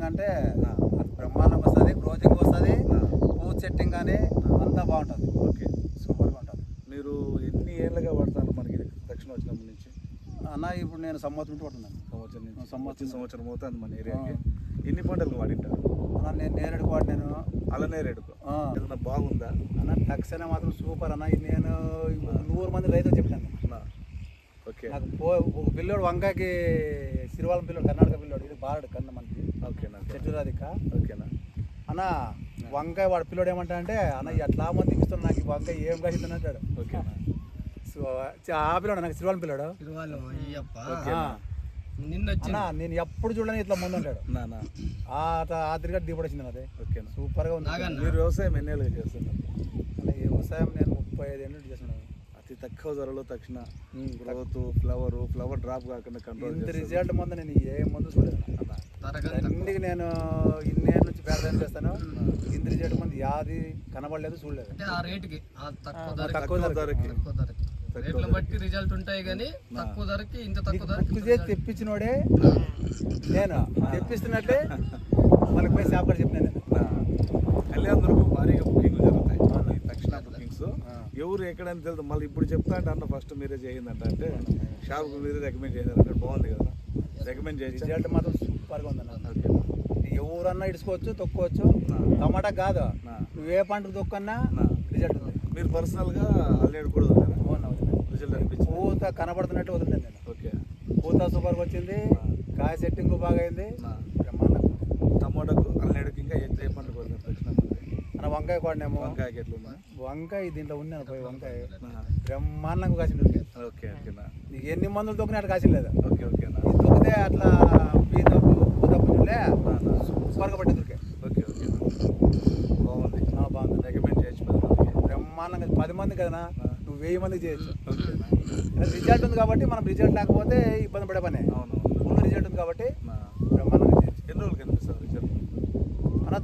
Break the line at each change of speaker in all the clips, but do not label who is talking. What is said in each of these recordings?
Setting అంటే అది బ్రహ్మాండంగా వస్తుంది గ్రోజింగ్ వస్తుంది పువ్వు సెట్టింగ్ కానీ అంతా బాగుంటుంది.
ఓకే.
సూపర్గా ఉంటుంది.
మీరు ఎన్ని ఏళ్ళుగా పడతారు మనకి దక్షిణ వచ్చినప్పటి నుంచి?
అన్న ఇప్పుడు నేను సంవత్సరం నుంచి పడుతున్నాను.
సంవత్సరం నుంచి.
సంవత్సరం.
సంవత్సరం అవుతుంది మన ఏరియాకి. ఎన్ని పంటలు వాడింటారు?
అన్న నేను నేరేడు వాడినాను.
అలానే రేడుకు.
ఆ.
ఏదైనా బాగుందా?
అన్న తక్షణ మాత్రం సూపర్ అన్న. నేను నూరు మంది రైతులు చెప్పాను.
ఓకే.
నాకు పో ఒక పిల్లోడు వంకాయకి సిరివాలం పిల్లోడు కర్ణాటక పిల్లోడు ఇది బారాడు కన్న మనకి.
ఓకేనా
చెట్టు రాధిక
ఓకేనా.
అన్న వంకాయ వాడు పిల్లోడు ఏమంటా అంటే అన్న ఎట్లా మంది ఇస్తున్నాడు నాకు ఈ వంకాయ ఏం కాసిందని అంటాడు.
ఓకేనా.
సో ఆ పిల్లోడు? నాకు సిరివాలం పిల్లోడు? అన్న నేను ఎప్పుడు చూడని ఇట్లా ముందు
నా
ఆ తిరిగి దిగుబడి వచ్చింది అదే
ఓకేనా.
సూపర్గా ఉంది.
మీరు వ్యవసాయం ఎన్ని ఏళ్ళుగా చేస్తున్నారు?
అన్న వ్యవసాయం నేను ముప్పై ఐదు ఏళ్ళు చేస్తున్నాను.
అతి తక్కువ ధరలో తక్షణ గ్రోత్ ఫ్లవర్ ఫ్లవర్ డ్రాప్ కాకుండా కంట్రోల్
రిజల్ట్ ముందు నేను ఏ ముందు చూడలేదు
తరగతి
అన్నిటికి నేను ఇన్నేళ్ళ నుంచి పేదం చేస్తాను. ఇంత రిజల్ట్ ముందు యాది కనబడలేదు చూడలేదు.
అంటే ఆ రేటుకి ఆ తక్కువ ధరకి. బట్టి రిజల్ట్ ఉంటాయి కానీ తక్కువ ధరకి ఇంత తక్కువ ధరకి
తెప్పించినోడే నేను తెప్పిస్తున్నట్టే మనకి పోయి షాప్ చెప్పిన నేను.
నా కళ్యాణదుర్గం భారీగా బుకింగ్లు జరుగుతాయి. తక్షణ బుకింగ్స్. ఎవరు ఎక్కడని తెలుసు మళ్ళీ ఇప్పుడు చెప్తా అంటే అన్న ఫస్ట్ మీరే చేయిందంట అంటే షాప్కి మీరే రికమెండ్ చేశారంటే బాగుంది కదా. రికమెండ్ చేయొచ్చు
రిజల్ట్ మాత్రం సూపర్గా ఉందన్న. ఎవరన్నా ఇడుచుకోవచ్చు తొక్కోవచ్చు. టమాటా కాదు. నువ్వు ఏ పంటకు తొక్కన్నా. రిజల్ట్ ఉంది.
మీరు పర్సనల్గా అల్లేడు కూడా. రిజల్ట్ అనిపించింది.
పూత కనబడుతున్నట్టు వదిలేదు నేను.
ఓకే.
పూత సూపర్గా వచ్చింది. కాయ సెట్టింగ్ బాగా అయింది.
టమాటాకు అల్లేడుకి ఇంకా ఏ ఏ పంట కొడతారు తక్షణ
మన వంకాయ కొడినాము.
వంకాయకి ఎట్లున్నా
వంకాయ దీంట్లో ఉన్నాను పోయి వంకాయ.
నా.
బ్రహ్మాండంగా కాసింది.
ఓకే ఓకేనా
నీకు ఎన్ని మందులు తొక్కినా అట్లా కాసిలేదు
ఓకే ఓకేనా
ఇది తొక్కితే అట్లా పీత పూత పుంజులే సూపర్గా పట్టింది ఉరికే.
ఓకే ఓకేనా బాగుంది.
ఆ, బాగుంది
రికమెండ్ చేయొచ్చు
బ్రహ్మాండంగా పది మంది కదా నువ్వు వెయ్యి మందికి చేయొచ్చు. రిజల్ట్ ఉంది కాబట్టి మనం రిజల్ట్ లేకపోతే ఇబ్బంది పడే పనే.
అవును
ఫుల్ రిజల్ట్ ఉంది కాబట్టి
నా.
బ్రహ్మాండంగా చేయొచ్చు.
ఎన్ని రోజులు కనిపిస్తుంది రిజల్ట్?
అన్న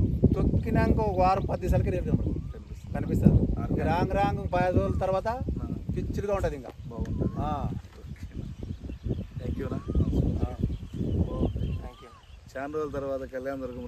తొక్కినాక ఒక వారం పది దివసాలకి రేపు కనపడుతుంది
కనిపిస్తుంది.
రాంగ్ రాంగ్ పది రోజుల తర్వాత. పిచ్చిగా ఉంటుంది ఇంకా.
బాగుంటుంది. థ్యాంక్
ఆ. థ్యాంక్ యూ
చాలా రోజుల తర్వాత కళ్యాణ దుర్గం